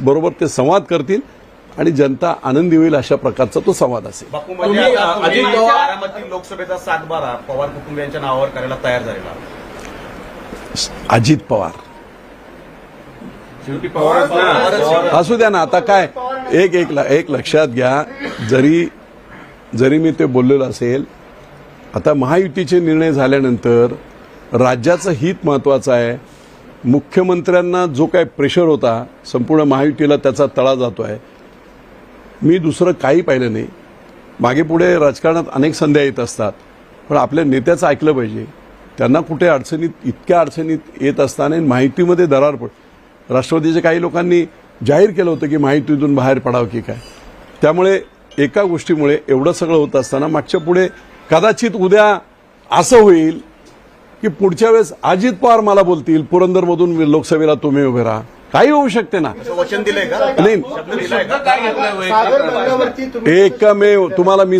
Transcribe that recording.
बरोबर ते संवाद करतील आणि जनता आनंदी होईल अशा प्रकारचा तो संवाद असेल. म्हणजे पवार- लोकसभेचा सातबारा पवार कुटुंबियांच्या नावावर करायला तयार झालेला. अजित पवार. शेवटी पवारच ना. असू द्या ना आता काय? एक एक एक लक्षात घ्या. जरी जरी मी ते बोललेलो असेल आता महायुतीचे निर्णय झाल्यानंतर राज्याचं हित महत्वाचं आहे. मुख्यमंत्र्यांना जो काय प्रेशर होता संपूर्ण महायुतीला त्याचा तळा जातो आहे मी दुसरं काही पाहिलं नाही. मागे पुढे राजकारणात अनेक संध्या येत असतात. पण आपल्या नेत्याचं ऐकलं पाहिजे. त्यांना कुठे अडचणीत इतक्या अडचणीत येत असताना माहितीमध्ये दरार पड राष्ट्रवादीच्या काही लोकांनी जाहीर केलं होतं की माहितीतून बाहेर पडावं की काय. त्यामुळे एका गोष्टीमुळे एवढं सगळं होत असताना मागच्या पुढे कदाचित उद्या असं होईल की पुढच्या वेळेस अजित पवार मला बोलतील पुरंदरमधून लोकसभेला तुम्ही उभे राहा. काही होऊ शकते ना. वचन दिलंय का? नाही. शब्द दिलाय का? काय घेतलंय वैयक्तिक? सागर बंगावरती तुम्ही एकमेव तुम्हाला मी